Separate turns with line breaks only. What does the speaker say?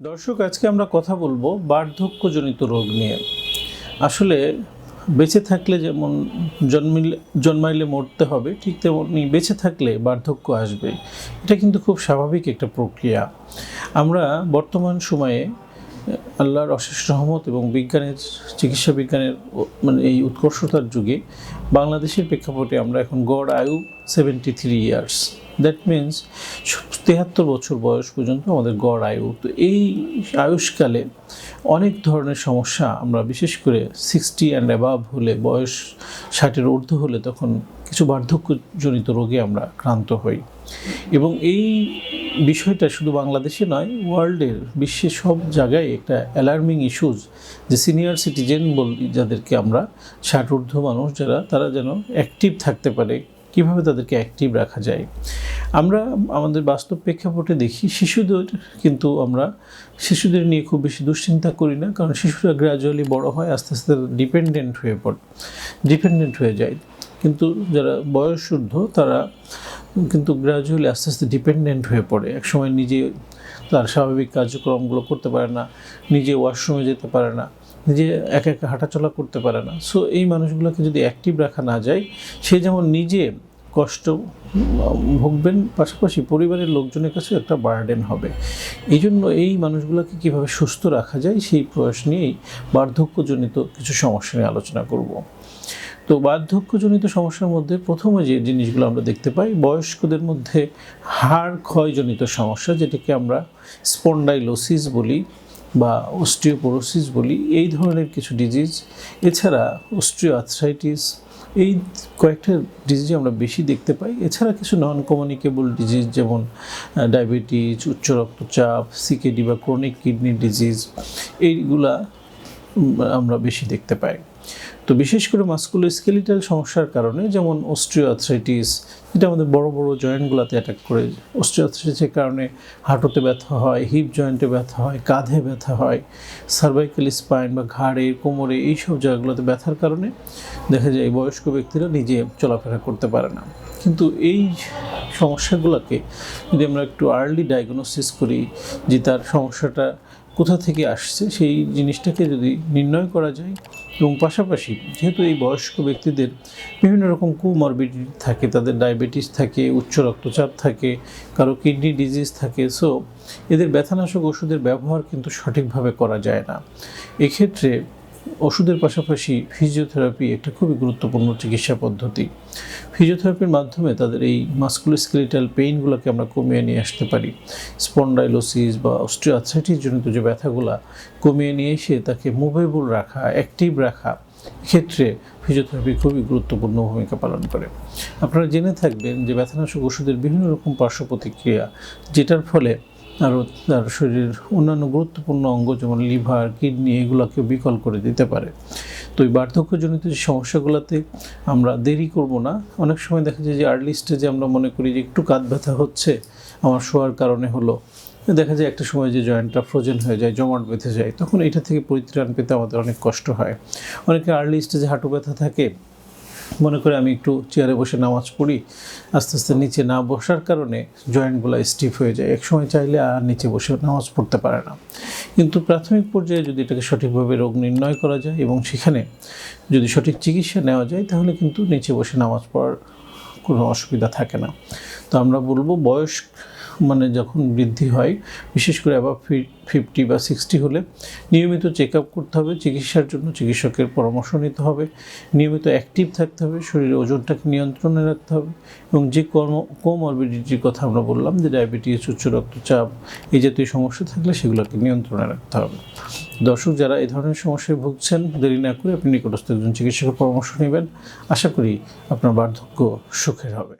দর্শক, আজকে আমরা কথা বলব বার্ধক্যজনিত রোগ নিয়ে। আসলে বেঁচে থাকলে যেমন জন্মিলে, জন্মাইলে মরতে হবে, ঠিক তেমনি বেঁচে থাকলে বার্ধক্য আসবে। এটা কিন্তু খুব স্বাভাবিক একটা প্রক্রিয়া। আমরা বর্তমান সময়ে আল্লাহর অশেষ রহমত এবং বিজ্ঞানের, চিকিৎসা বিজ্ঞানের মানে এই উৎকর্ষতার যুগে বাংলাদেশের প্রেক্ষাপটে আমরা এখন গড় আয়ু seventy three years that means তেহাত্তর বছর বয়স পর্যন্ত আমাদের গড় আয়ু। তো এই আয়ুষ্কালে অনেক ধরনের সমস্যা আমরা বিশেষ করে সিক্সটি অ্যান্ড অ্যাবাভ হলে, বয়স ষাটের ঊর্ধ্ব হলে তখন কিছু বার্ধক্যজনিত রোগে আমরা আক্রান্ত হই। এবং এই বিষয়টা শুধু বাংলাদেশে নয় ওয়ার্ল্ডের বিশ্বের সব জায়গায় একটা অ্যালার্মিং ইস্যুজ যে সিনিয়র সিটিজেন বলি, যাদেরকে আমরা ষাট ঊর্ধ্ব মানুষ যারা, তারা যেন অ্যাক্টিভ থাকতে পারে। কীভাবে তাদেরকে অ্যাক্টিভ রাখা যায়। আমরা আমাদের বাস্তব প্রেক্ষাপটে দেখি শিশুদের কিন্তু আমরা শিশুদের নিয়ে খুব বেশি দুশ্চিন্তা করি না, কারণ শিশুরা গ্র্যাজুয়ালি বড় হয়, আস্তে আস্তে ডিপেন্ডেন্ট হয়ে পড়ে ডিপেন্ডেন্ট হয়ে যায়। কিন্তু যারা বয়সূর্ধ্ব, তারা কিন্তু গ্র্যাজুয়ালি আস্তে আস্তে ডিপেন্ডেন্ট হয়ে পড়ে। একসময় নিজে তার স্বাভাবিক কার্যক্রমগুলো করতে পারে না, নিজে ওয়াশরুমে যেতে পারে না, নিজে একা একা হাঁটাচলা করতে পারে না। সো এই মানুষগুলোকে যদি অ্যাক্টিভ রাখা না যায়, সে যেমন নিজে কষ্ট ভুগবেন, পাশাপাশি পরিবারের লোকজনের কাছে একটা বার্ডেন হবে। এই জন্য এই মানুষগুলোকে কীভাবে সুস্থ রাখা যায়, সেই প্রয়াস নিয়েই বার্ধক্যজনিত কিছু সমস্যা নিয়ে আলোচনা করব। তো বার্ধক্যজনিত সমস্যার মধ্যে প্রথমে যে জিনিসগুলো আমরা দেখতে পাই, বয়স্কদের মধ্যে হাড় ক্ষয়জনিত সমস্যা, যেটাকে আমরা স্পন্ডাইলোসিস বলি বা অস্টিওপোরোসিস বলি, এই ধরনের কিছু ডিজিজ এছাড়া অস্ট্রিও আর্থ্রাইটিস এই কয়েকটা ডিজিজ আমরা বেশি দেখতে পাই। এছাড়া কিছু নন কমিউনিকেবল ডিজিজ যেমন ডায়াবেটিস উচ্চ রক্তচাপ সিকেডি বা ক্রনিক কিডনি ডিজিজ এইগুলা আমরা বেশি দেখতে পাই। তো বিশেষ করে মাস্কুলো স্কেলিটাল সমস্যার কারণে যেমন অস্ট্রিওআথ্রাইটিস যেটা আমাদের বড় বড় জয়েন্টগুলোতে অ্যাটাক করে। অস্ট্রিওআথ্রাইটিসের কারণে হাঁটুতে ব্যথা হয় হিপ জয়েন্টে ব্যথা হয়, কাঁধে ব্যথা হয় সার্ভাইকাল স্পাইন বা ঘাড়ে, কোমরে এইসব জায়গাগুলোতে ব্যথার কারণে দেখা যায় বয়স্ক ব্যক্তিরা নিজে চলাফেরা করতে পারে না। কিন্তু এই সমস্যাগুলোকে যদি আমরা একটু আর্লি ডায়াগনোসিস করি যে তার সমস্যাটা কোথা থেকে আসছে, সেই জিনিসটাকে যদি নির্ণয় করা যায় এবং পাশাপাশি যেহেতু এই বয়স্ক ব্যক্তিদের বিভিন্ন রকম কুমরবিডিটি থাকে, তাদের ডায়াবেটিস থাকে, উচ্চ রক্তচাপ থাকে, কারও কিডনি ডিজিজ থাকে সো এদের ব্যথানাশক ওষুধের ব্যবহার কিন্তু সঠিকভাবে করা যায় না। এক্ষেত্রে ওষুধের পাশাপাশি ফিজিওথেরাপি একটা খুবই গুরুত্বপূর্ণ চিকিৎসা পদ্ধতি। ফিজিওথেরাপির মাধ্যমে তাদের এই মাস্কুলোস্কেলিটাল পেইনগুলোকে আমরা কমিয়ে নিয়ে আসতে পারি। স্পন্ডাইলোসিস বা অস্ট্রিওআথ্রাইটিস জনিত যে ব্যথাগুলা কমিয়ে নিয়ে এসে তাকে মুভেবল রাখা অ্যাক্টিভ রাখা ক্ষেত্রে ফিজিওথেরাপি খুবই গুরুত্বপূর্ণ ভূমিকা পালন করে। আপনারা জেনে থাকবেন যে ব্যথানাশক ওষুধের বিভিন্ন রকম পার্শ্ব প্রতিক্রিয়া, যেটার ফলে আরও তার শরীরের অন্যান্য গুরুত্বপূর্ণ অঙ্গ যেমন লিভার, কিডনি, এগুলোকে বিকল করে দিতে পারে। তো এই বার্ধক্যজনিত যে সমস্যাগুলোতে আমরা দেরি করব না। অনেক সময় দেখা যায় যে আর্লি স্টেজে আমরা মনে করি যে একটু কাঁধ ব্যথা হচ্ছে, আমার শোয়ার কারণে হলো। দেখা যায় একটা সময় যে জয়েন্টটা ফ্রোজেন হয়ে যায়, জমাট বেঁধে যায়, তখন এটা থেকে পরিত্রাণ পেতে আমাদের অনেক কষ্ট হয়। অনেকে আর্লি স্টেজে হাঁটু ব্যথা থাকে মনে করে আমি একটু চেয়ারে বসে নামাজ পড়ি, আস্তে আস্তে নিচে না বসার কারণে জয়েন্টগুলো স্টিফ হয়ে যায়। এক সময় চাইলে আর নিচে বসে নামাজ পড়তে পারে না। কিন্তু প্রাথমিক পর্যায়ে যদি এটাকে সঠিকভাবে রোগ নির্ণয় করা যায় এবং সেখানে যদি সঠিক চিকিৎসা নেওয়া যায়, তাহলে কিন্তু নিচে বসে নামাজ পড়ার কোনো অসুবিধা থাকে না। তো আমরা বলব বয়স মানে যখন বৃদ্ধি হয়, বিশেষ করে অ্যাবাভ ফিফটি বা সিক্সটি হলে নিয়মিত চেক আপ করতে হবে, চিকিৎসার জন্য চিকিৎসকের পরামর্শ নিতে হবে, নিয়মিত অ্যাক্টিভ থাকতে হবে শরীরের ওজনটাকে নিয়ন্ত্রণে রাখতে হবে এবং যে কর্ম কোমরবিডিটির কথা আমরা বললাম, যে ডায়াবেটিস উচ্চ রক্তচাপ এই জাতীয় সমস্যা থাকলে সেগুলোকে নিয়ন্ত্রণে রাখতে হবে। দর্শক, যারা এই ধরনের সমস্যায় ভুগছেন, দেরি না করে আপনি নিকটস্থ একজন চিকিৎসকের পরামর্শ নেবেন। আশা করি আপনার বার্ধক্য সুখের হবে।